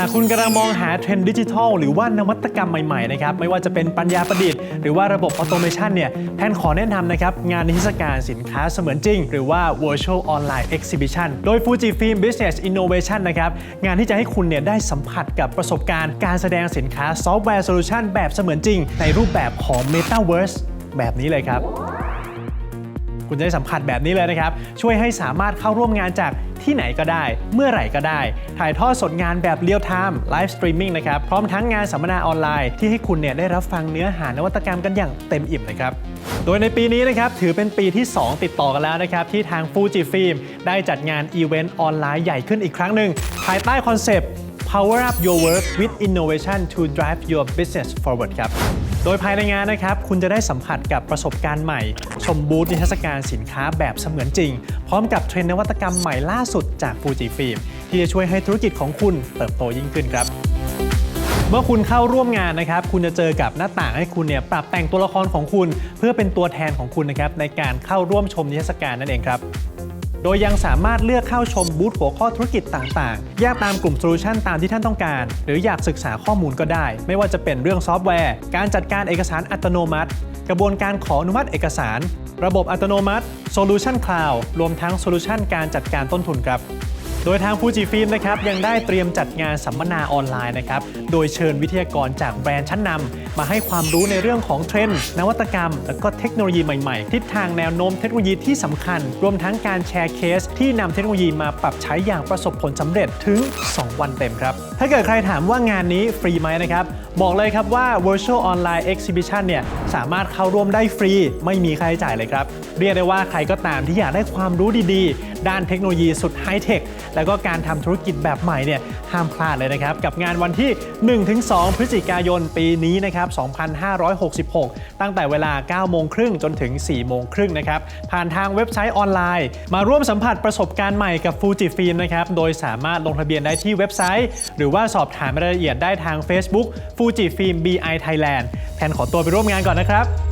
หากคุณกำลังมองหาเทรนด์ดิจิทัล หรือว่านวัตกรรมใหม่ๆนะครับไม่ว่าจะเป็นปัญญาประดิษฐ์หรือว่าระบบออโตเมชันเนี่ยแพนขอแนะนำนะครับงานนิทรรศการสินค้าเสมือนจริง หรือว่า Virtual Online Exhibition โดย Fujifilm Business Innovation นะครับงานที่จะให้คุณเนี่ยได้สัมผัสกับประสบการณ์การแสดงสินค้าซอฟต์แวร์โซลูชันแบบเสมือนจริง ในรูปแบบของ Metaverse แบบนี้เลยครับ คุณจะได้สัมผัสแบบนี้เลยนะครับ ช่วยให้สามารถเข้าร่วมงานจากที่ไหนก็ได้ เมื่อไหร่ก็ได้ ถ่ายทอดสดงานแบบเรียลไทม์ไลฟ์สตรีมมิ่งนะครับ พร้อมทั้งงานสัมมนาออนไลน์ ที่ให้คุณเนี่ยได้รับฟังเนื้อหานวัตกรรมกันอย่างเต็มอิ่มนะครับ โดยในปีนี้นะครับถือเป็นปีที่ 2 ติดต่อกันแล้วนะครับ ที่ทาง Fuji Film ได้จัดงานอีเวนต์ออนไลน์ใหญ่ขึ้นอีกครั้งหนึ่งภายใต้คอนเซปต์ Power up your work with innovation to drive your business forward ครับ ดยภายในงานนะครับ คุณจะได้สัมผัสกับประสบการณ์ใหม่ ชมบูธนิทรรศการสินค้าแบบเสมือนจริง พร้อมกับเทรนนวัตกรรมใหม่ล่าสุดจาก Fuji Film ที่จะช่วยให้ธุรกิจของคุณเติบโตยิ่งขึ้นครับ เมื่อคุณเข้าร่วมงานนะครับ คุณจะเจอกับหน้าต่างให้คุณเนี่ยปรับแต่งตัวละครของคุณ เพื่อเป็นตัวแทนของคุณนะครับในการเข้าร่วมชมนิทรรศการนั่นเองครับ โดยยังสามารถเลือกเข้าชมบูธหัวข้อธุรกิจต่างๆ แยกตามกลุ่มโซลูชันตามที่ท่านต้องการ หรืออยากศึกษาข้อมูลก็ได้ ไม่ว่าจะเป็นเรื่องซอฟต์แวร์ การจัดการเอกสารอัตโนมัติ กระบวนการขออนุมัติเอกสาร ระบบอัตโนมัติโซลูชันคลาวด์รวมทั้งโซลูชันการจัดการต้นทุนครับ ดยทาง Fuji Film นะครับยังได้เตรียมจัดงานสัมมนาออนไลน์นะครับโดยเชิญวิทยากรจากแบรนด์ชั้นนำมาให้ความรู้ในเรื่องของเทรนด์นวัตกรรม และก็เทคโนโลยีใหม่ๆทิศทางแนวโน้มเทคโนโลยีที่สำคัญ รวมทั้งการแชร์เคส ที่นำเทคโนโลยีมาปรับใช้อย่างประสบผลสำเร็จถึง 2 วันเต็มครับ ถ้าเกิดใครถามว่างานนี้ฟรีไหมนะครับบอกเลยครับว่า Virtual Online Exhibition เนี่ยสามารถเข้าร่วมได้ฟรี ไม่มีค่าใช้จ่ายเลยครับเรียกได้ว่าใครก็ตามที่อยากได้ความรู้ดีๆด้านเทคโนโลยีสุดไฮเทค แล้วก็การทำธุรกิจแบบใหม่เนี่ยห้ามพลาดเลยนะครับ กับงานวันที่ 1-2 พฤศจิกายนปีนี้นะครับ 2566 ตั้งแต่เวลา 9 โมงครึ่งจนถึง 4 โมงครึ่งนะครับ ผ่านทางเว็บไซต์ออนไลน์ มาร่วมสัมผัสประสบการณ์ใหม่กับ Fuji Film นะครับ โดยสามารถลงทะเบียนได้ที่เว็บไซต์ หรือว่าสอบถามรายละเอียดได้ทาง Facebook Fuji Film BI Thailand แทนขอตัวไปร่วมงานก่อนนะครับ